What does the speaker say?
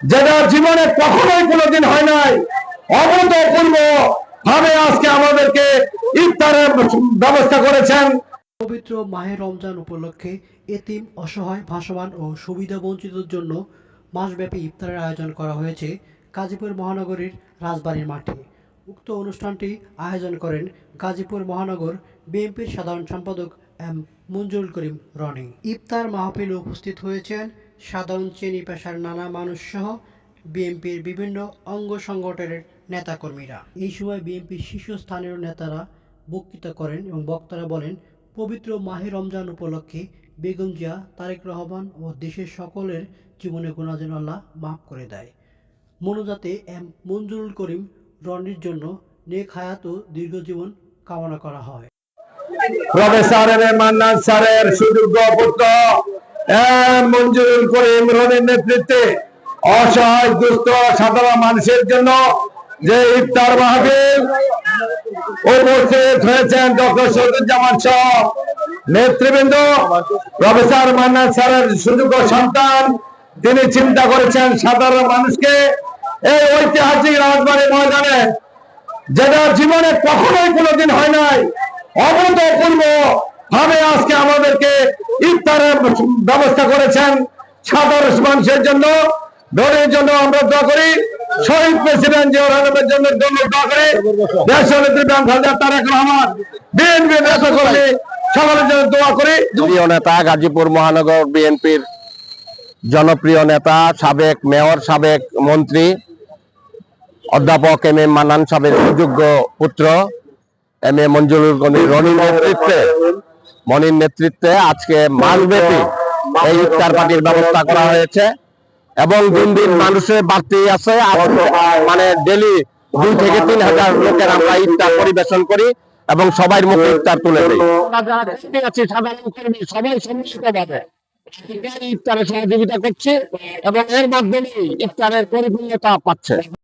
যেটা জীবনে কখনোই কোনোদিন হয় নাই অভূতপূর্ব ভাবে আজকে আমাদেরকে ইফতারের ব্যবস্থা করেছেন। পবিত্র মাহে রমজান উপলক্ষে এতিম, অসহায়, ভাসমান ও সুবিধা বঞ্চিতদের জন্য মাসব্যাপী ইফতারের আয়োজন করা হয়েছে গাজীপুর মহানগরীর রাজবাড়ির মাঠে। উক্ত অনুষ্ঠানটি আয়োজন করেন গাজীপুর মহানগর বিএনপির সাধারণ সম্পাদক এম মঞ্জুরুল করিম রনি। ইফতার মাহফিলে উপস্থিত হয়েছেন সাধারণ শ্রেণি পেশার নানা মানুষ সহ বিএনপির বিভিন্ন অঙ্গ সংগঠনের নেতাকর্মীরা। এই সময় বিএনপির শীর্ষস্থানীয় নেতারা বক্তৃতা করেন এবং বক্তারা বলেন, পবিত্র মাহে রমজান উপলক্ষে বেগম জিয়া, তারেক রহমান ও দেশের সকলের জীবনে গুণা যেন আল্লাহ মাফ করে দেয়। মনোজাতে এম মঞ্জুরুল করিম রনির জন্য নেক হায়াত ও দীর্ঘ জীবন কামনা করা হয়। প্রফেসরের মান্নান স্যারের সুযোগ্য পুত্র এম মঞ্জুরুল করিম রনির নেতৃত্বে অসহায়, দুস্থ, সাধারণ মানুষের জন্য যে ইফতার মাহফিল উপস্থিত হয়েছেন ডক্টর সৈদুজ্জামান সহ নেতৃবৃন্দ, প্রফেসর মান্নান স্যারের সুযোগ্য সন্তান। তিনি চিন্তা করেছেন সাধারণ মানুষকে এই ঐতিহাসিক রাজবাড়ী ময়দানে, যেটা জীবনে কখনোই কোনোদিন হয় নাই, অভূতপূর্ব ভাবে আজকে আমাদেরকে ইফতারের ব্যবস্থা করেছেন সাধারণ মানুষের জন্য ধরের জন্য আমরা দোয়া করি। শহীদ প্রেসিডেন্ট জিয়াউর রহমানের জন্য দোয়া করি। দেশের নেত্রী ব্যাংক হাজার তারেক রহমান, বিএনপি নেতা কর্মী সকলের জন্য দোয়া করি। প্রিয় নেতা, গাজীপুর মহানগর বিএনপির জনপ্রিয় নেতা, সাবেক মেয়র, সাবেক মন্ত্রী, অধ্যাপক এম এ মান্নান সাহেবের সুযোগ্য পুত্র, এম এ মঞ্জুরুল কবির রনির নেতৃত্বে মনির নেতৃত্বে আজকে মাসব্যাপী এই ইফতার পার্টির ব্যবস্থা করা হয়েছে এবং দিন দিন মানুষের বাড়তি আছে। মানে ডেলি দুই থেকে তিন হাজার লোকের আমরা ইফতার পরিবেশন করি এবং সবাই মুখে ইফতার তুলে দিই। আছি সাধারণ কর্মী সবাই সম্মিলিতভাবে ইফতারে সহযোগিতা করছে এবং এর মাধ্যমে ইফতারের পরিপূর্ণতা পাচ্ছে।